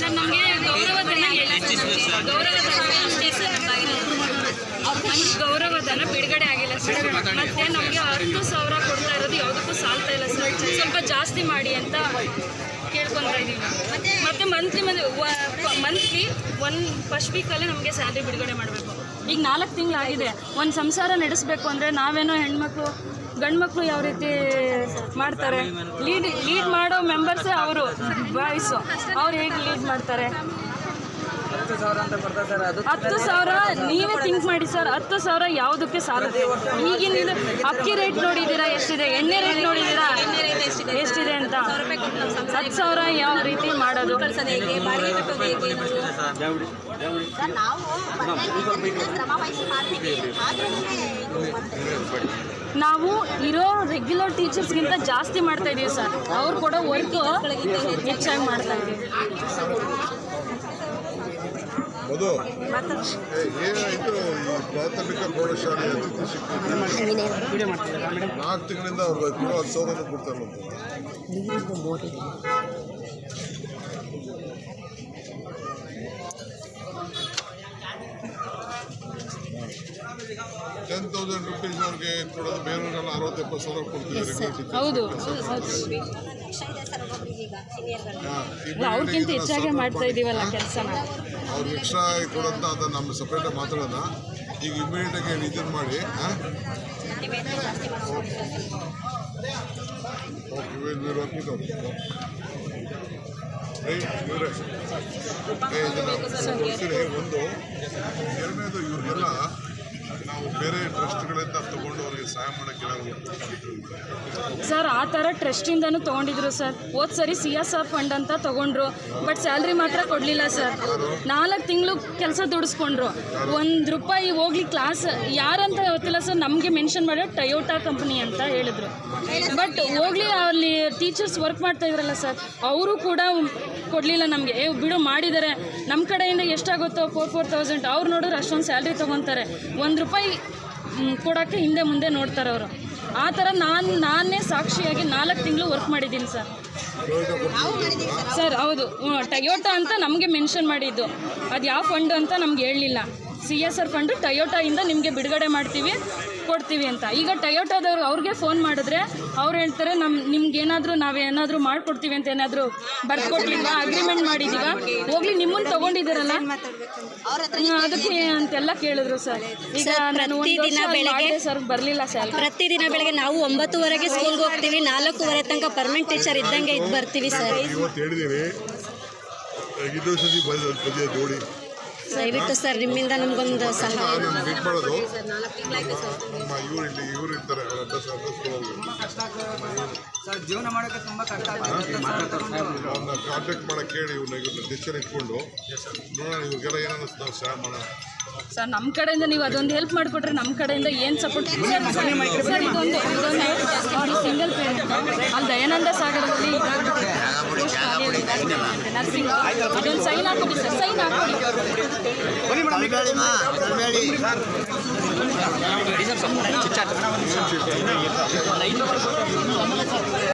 Sir ನಮಗೆ. ಗೌರವಧನ ಗೌರವಧನ ಅಷ್ಟೇ ಸರ್. ನಮ್ಗೆ ಗೌರವಧನ ಬಿಡುಗಡೆ ಆಗಿಲ್ಲ ಸರ್. ಮತ್ತೆ ನಮಗೆ ಹತ್ತು ಸಾವಿರ ಕೊಡ್ತಾ ಇರೋದು ಯಾವುದಕ್ಕೂ ಸಾಲ್ತಾ ಇಲ್ಲ ಸರ್. ಸ್ವಲ್ಪ ಜಾಸ್ತಿ ಮಾಡಿ ಅಂತ ಕೇಳ್ಕೊತಾ ಇದ್ದೀವಿ ಮತ್ತೆ ಮಂತ್ಲಿ ಮಂತ್ಲಿ ಒನ್ ಫಸ್ಟ್ ವೀಕಲ್ಲೇ ನಮಗೆ ಸ್ಯಾಲ್ರಿ ಬಿಡುಗಡೆ ಮಾಡಬೇಕು. ಈಗ ನಾಲ್ಕು ತಿಂಗಳಾಗಿದೆ. ಒಂದು ಸಂಸಾರ ನಡೆಸಬೇಕು ಅಂದರೆ ನಾವೇನೋ ಹೆಣ್ಮಕ್ಳು ಗಂಡು ಮಕ್ಕಳು ಯಾವ ರೀತಿ ಮಾಡ್ತಾರೆ? ಲೀಡ್ ಲೀಡ್ ಮಾಡೋ ಮೆಂಬರ್ಸೇ ಅವರು ಬಾಯ್ಸು ಅವ್ರು ಹೇಗೆ ಲೀಡ್ ಮಾಡ್ತಾರೆ? ಹತ್ತು ಸಾವಿರ ನೀವೇ ಥಿಂಕ್ ಮಾಡಿ ಸರ್ ಹತ್ತು ಸಾವಿರ ಯಾವುದಕ್ಕೆ ಸಾಲುತ್ತೆ ಈಗಿನ ಅಕ್ಕಿ ರೇಟ್ ನೋಡಿದ್ದೀರಾ, ಎಷ್ಟಿದೆ? ಎಣ್ಣೆ ರೇಟ್ ನೋಡಿದ್ದೀರಾ? ಎಷ್ಟಿದೆ ಅಂತ? ಹತ್ತು ಸಾವಿರ ಯಾವ ರೀತಿ ಮಾಡೋದು? ನಾವು ಬಂದಾಗಿಂದ ಶ್ರಮ ವಹಿಸಿ ಮಾಡ್ತೀವಿ ಆದ್ರೂ ಇದು ಮಾಡ್ತೀವಿ. ನಾವು ಇರೋ ರೆಗ್ಯುಲರ್ ಟೀಚರ್ಸ್ಗಿಂತ ಜಾಸ್ತಿ ಮಾಡ್ತಾ ಇದ್ದೀವಿ ಸರ್. ಅವ್ರು ಕೂಡ ವರ್ಕ್ ಹೆಚ್ಚಾಗಿ ಮಾಡ್ತಾ ಏನಾಯ್ತು ಪ್ರಾಥಮಿಕ ಶಿಕ್ಷಕರು ನಾಲ್ಕು ತಿಂಗಳಿಂದ ಅವ್ರಿಗೆ ಕೊಡೋ ಹತ್ತು ಸಾವಿರ ಕೊಡ್ತಾ ಟೆನ್ ತೌಸಂಡ್ ರುಪೀಸ್ ಅವ್ರಿಗೆ ಕೊಡೋದು ಅರವತ್ತು ಎಪ್ಪತ್ತು ಸಾವಿರ ಕೊಡ್ತಿದ್ದಾರೆ ಹೆಚ್ಚಾಗಿ ಮಾಡ್ತಾ ಇದೀವಲ್ಲ ಕೆಲಸನ ಅವ್ರು ಎಕ್ಸ್ಟ್ರಾ ಕೊಡೋಂತ ಅದನ್ನ ನಮ್ಮ ಸಪ್ರೇಟಾಗಿ ಮಾತಾಡೋಣ. ಈಗ ಇಮಿಡಿಯೇಟಾಗಿ ಇದನ್ನು ಮಾಡಿ ಒಂದು ಎರಡನೇದು ಇವ್ರಿಗೆಲ್ಲ ನಾವು ಬೇರೆ ಟ್ರಸ್ಟ್ಗಳಿಂದ ತಗೊಂಡು ಅವ್ರಿಗೆ ಸಹಾಯ ಮಾಡೋಕ್ಕೆ ಸರ್, ಆ ಥರ ಟ್ರಸ್ಟಿಂದನೂ ತೊಗೊಂಡಿದ್ರು ಸರ್. ಹೋದ್ ಸರಿ ಸಿ ಎಸ್ ಆರ್ ಫಂಡ್ ಅಂತ ತಗೊಂಡ್ರು, ಬಟ್ ಸ್ಯಾಲ್ರಿ ಮಾತ್ರ ಕೊಡಲಿಲ್ಲ ಸರ್. ನಾಲ್ಕು ತಿಂಗಳು ಕೆಲಸ ದುಡಿಸ್ಕೊಂಡ್ರು. ಒಂದು ರೂಪಾಯಿ ಹೋಗ್ಲಿ ಕ್ಲಾಸ್, ಯಾರಂತ ಗೊತ್ತಿಲ್ಲ ಸರ್, ನಮಗೆ ಮೆನ್ಷನ್ ಮಾಡೋ ಟಯೋಟಾ ಕಂಪ್ನಿ ಅಂತ ಹೇಳಿದ್ರು. ಬಟ್ ಹೋಗ್ಲಿ ಅಲ್ಲಿ ಟೀಚರ್ಸ್ ವರ್ಕ್ ಮಾಡ್ತಾ ಇದ್ರಲ್ಲ ಸರ್ ಅವರು ಕೂಡ ಕೊಡಲಿಲ್ಲ ನಮಗೆ. ಏ, ಬಿಡು ಮಾಡಿದ್ದಾರೆ ನಮ್ಮ ಕಡೆಯಿಂದ ಎಷ್ಟಾಗುತ್ತೋ ಫೋರ್ ಫೋರ್ ತೌಸಂಡ್ ಅವ್ರು ನೋಡಿದ್ರೆ ಅಷ್ಟೊಂದು ಸ್ಯಾಲ್ರಿ ತೊಗೊತಾರೆ. ಒಂದು ರೂಪಾಯಿ ಕೊಡೋಕ್ಕೆ ಹಿಂದೆ ಮುಂದೆ ನೋಡ್ತಾರೆ ಅವರು. ಆ ಥರ ನಾನು, ನಾನೇ ಸಾಕ್ಷಿಯಾಗಿ ನಾಲ್ಕು ತಿಂಗಳು ವರ್ಕ್ ಮಾಡಿದ್ದೀನಿ ಸರ್ ಸರ್ ಹೌದು. ಟಯೋಟಾ ಅಂತ ನಮಗೆ ಮೆನ್ಷನ್ ಮಾಡಿದ್ದು. ಅದು ಯಾವ ಫಂಡ್ ಅಂತ ನಮ್ಗೆ ಹೇಳಲಿಲ್ಲ. ಸಿ ಎಸ್ ಆರ್ ಫಂಡು ಟಯೋಟಾಯಿಂದ ನಿಮಗೆ ಬಿಡುಗಡೆ ಮಾಡ್ತೀವಿ. ಕೊಡ್ತೀವಿ ಅಂತ. ಈಗ ಟೊಯೋಟೋದವ್ರು ಅವ್ರಿಗೆ ಫೋನ್ ಮಾಡಿದ್ರೆ ಅವ್ರು ಹೇಳ್ತಾರೆ ನಮ್ಮ ನಿಮ್ಗೇನಾದರೂ ನಾವೇನಾದರೂ ಮಾಡ್ಕೊಡ್ತೀವಿ ಅಂತ ಏನಾದರೂ ಬರ್ಕೊಟ್ಟಿಲ್ವಾ ಅಗ್ರಿಮೆಂಟ್ ಮಾಡಿದ್ದೀವ ಹೋಗ್ಲಿ ನಿಮ್ಮನ್ನು ತೊಗೊಂಡಿದ್ದೀರಲ್ಲ? ಅದಕ್ಕೆ ಅಂತೆಲ್ಲ ಕೇಳಿದ್ರು ಸರ್. ಈಗ ನಾನು ಪ್ರತಿದಿನ ಬೆಳಗ್ಗೆ- ಸರ್ ಬರಲಿಲ್ಲ ಸರ್ ಪ್ರತಿದಿನ ಬೆಳಗ್ಗೆ ನಾವು ಒಂಬತ್ತುವರೆಗೆ ಸ್ಕೂಲ್ಗೆ ಹೋಗ್ತೀವಿ ನಾಲ್ಕೂವರೆ ತನಕ ಪರ್ಮನೆಂಟ್ ಟೀಚರ್ ಇದ್ದಂಗೆ ಇದು ಬರ್ತೀವಿ ಸರ್. ದಯವಿಟ್ಟು ಸರ್ ನಿಮ್ಮಿಂದ ನಮಗೊಂದು ಸಹಾಯ. ನಾನು ನಮ್ಮ ಇವ್ರು ಇಲ್ಲಿ ಇವ್ರು ಇರ್ತಾರೆ ಅವ್ರ ಅಡ್ರೆಸ್ ಅಡ್ರೆಸ್ ಸರ್ ಜೀವನ ಮಾಡೋಕ್ಕೆ ತುಂಬ ಕಷ್ಟ ಅವ್ರನ್ನ ಕಾಂಟ್ಯಾಕ್ಟ್ ಮಾಡಕ್ಕೆ ಹೇಳಿ ಇವ್ರನ್ನ ಇವ್ರನ್ನ ಡಿಸಿಷನ್ ಇಟ್ಕೊಂಡು ನೋಡೋಣ ಇವ್ರಿಗೆಲ್ಲ ಏನನ್ನ ನಾವು ಮಾಡೋಣ. ಸರ್ ನಮ್ಮ ಕಡೆಯಿಂದ ನೀವು ಅದೊಂದು ಹೆಲ್ಪ್ ಮಾಡಿಕೊಟ್ರೆ ನಮ್ಮ ಕಡೆಯಿಂದ ಏನು ಸಪೋರ್ಟ್ ಸರ್ ಸರ್ ಇದೊಂದು ಇದೊಂದು ಸಿಂಗಲ್ ಪೇರೆಂಟ್ ಅಲ್ಲಿ ದಯಾನಂದ ಸಾಗರದಲ್ಲಿ ನರ್ಸಿಂಗ್ ಅದೊಂದು ಸೈನ್ ಹಾಕ್ಬಿಡಿ ಸರ್ ಸೈನ್ ಮೇಡಮ್